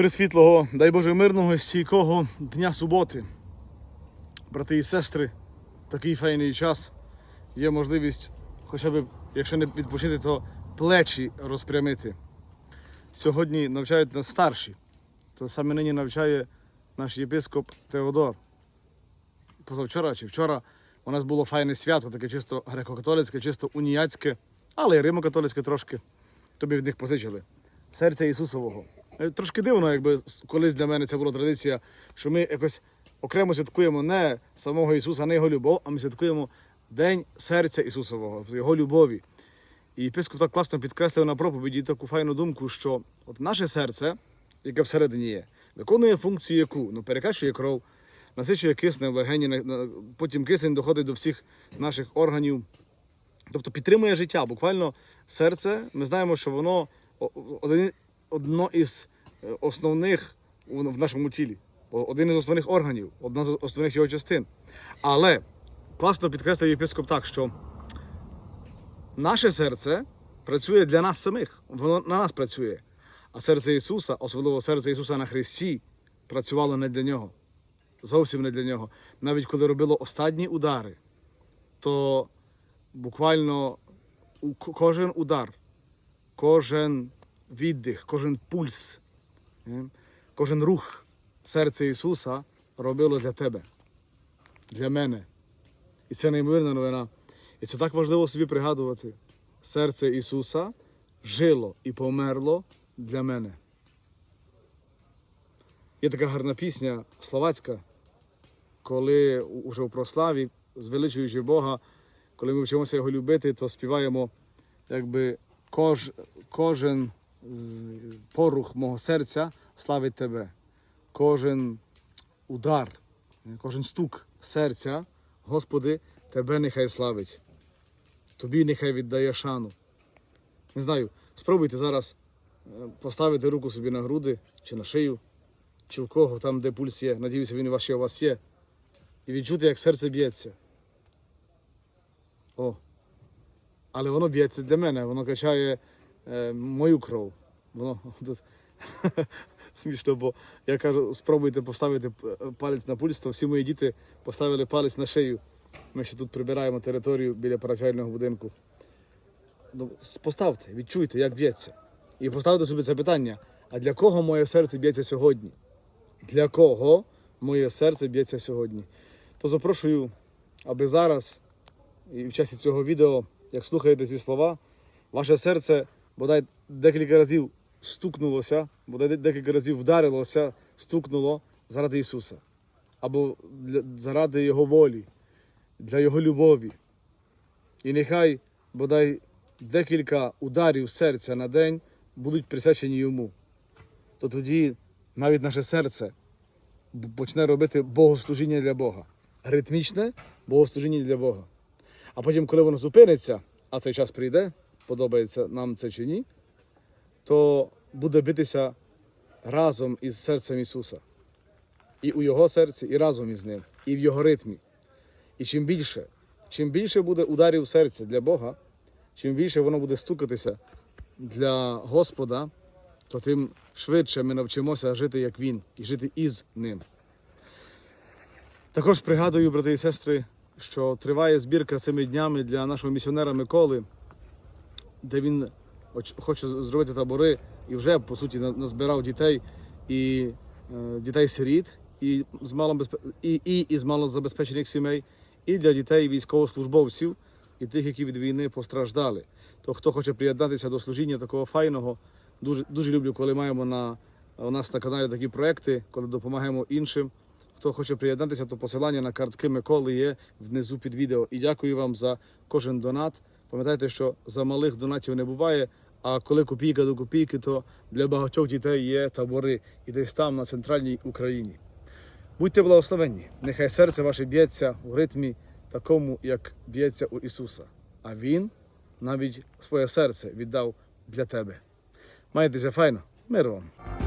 Боже світлого, дай Боже мирного, стійкого дня суботи. Брати і сестри, такий файний час. Є можливість, хоча б, якщо не відпочити, то плечі розпрямити. Сьогодні навчають нас старші. То саме нині навчає наш єпископ Теодор. Позавчора чи вчора у нас було файне свято, таке чисто греко-католицьке, чисто уніяцьке, але й римо-католицьке трошки. Тобі від них позичили. Серця Ісусового. Е, Трошки дивно, якби колись для мене це була традиція, що ми якось окремо святкуємо не самого Ісуса, не Його любов, а ми святкуємо День серця Ісусового, Його любові. І єпископ так класно підкреслив на проповіді таку файну думку, що от наше серце, яке всередині є, виконує функцію яку? Ну, перекачує кров, насичує кисне в легені, потім кисень доходить до всіх наших органів. Тобто підтримує життя. Буквально серце, ми знаємо, що воно один, одно із основних в нашому тілі, один із основних органів, одна з основних його частин. Але класно підкреслив єпископ так, що наше серце працює для нас самих, воно на нас працює. А серце Ісуса, особливо серце Ісуса на Христі, працювало не для нього. Зовсім не для нього. Навіть коли робило останні удари, то буквально кожен удар, кожен віддих, кожен пульс, е, кожен рух серця Ісуса робило для тебе, для мене. І це неймовірна новина. І це так важливо собі пригадувати. Серце Ісуса жило і померло для мене. Є така гарна пісня словацька, коли уже в прославі, звеличуючи Бога, коли ми вчимося його любити, то співаємо, якби кож, кожен порух мого серця славить тебе. Кожен удар, кожен стук серця, Господи, тебе нехай славить. Тобі нехай віддає шану. Не знаю, спробуйте зараз е, поставити руку собі на груди чи на шию, чи в кого там, де пульс є. Надіюся, він у у вас є. І відчути, як серце б'ється. О. Але воно б'ється для мене, воно качає мою кров. Воно тут смішно, бо я кажу, спробуйте поставити палець на пульс, то всі мої діти поставили палець на шию. Ми ще тут прибираємо територію біля парафіального будинку. Ну, поставте, відчуйте, як б'ється. І поставте собі це питання: а для кого моє серце б'ється сьогодні? Для кого моє серце б'ється сьогодні? То запрошую, аби зараз і в часі цього відео, як слухаєте ці слова, ваше серце бодай декілька разів стукнулося, бодай декілька разів вдарилося, стукнуло заради Ісуса. Або для, заради Його волі, для Його любові. І нехай бодай декілька ударів серця на день будуть присвячені йому. То тоді навіть наше серце почне робити богослужіння для Бога. Ритмічне богослужіння для Бога. А потім, коли воно зупиниться, а цей час прийде, подобається нам це чи ні, то буде битися разом із серцем Ісуса. І у Його серці, і разом із ним, і в Його ритмі. І чим більше, чим більше буде ударів серця для Бога, чим більше воно буде стукатися для Господа, то тим швидше ми навчимося жити як Він і жити із Ним. Також пригадую, брати і сестри, що триває збірка цими днями для нашого місіонера Миколи, де він хоче зробити табори і вже по суті назбирав дітей і е, дітей-сиріт, і з малобезпе- і, і із малозабезпечених сімей, і для дітей військовослужбовців і тих, які від війни постраждали. То хто хоче приєднатися до служіння такого файного, дуже, дуже люблю, коли маємо на у нас на каналі такі проекти, коли допомагаємо іншим. Хто хоче приєднатися, то посилання на картки Миколи є внизу під відео. І дякую вам за кожен донат. Пам'ятайте, що за малих донатів не буває. А коли копійка до копійки, то для багатьох дітей є табори і десь там на центральній Україні. Будьте благословенні, нехай серце ваше б'ється у ритмі такому, як б'ється у Ісуса. А Він навіть своє серце віддав для тебе. Майтеся файно, мир вам!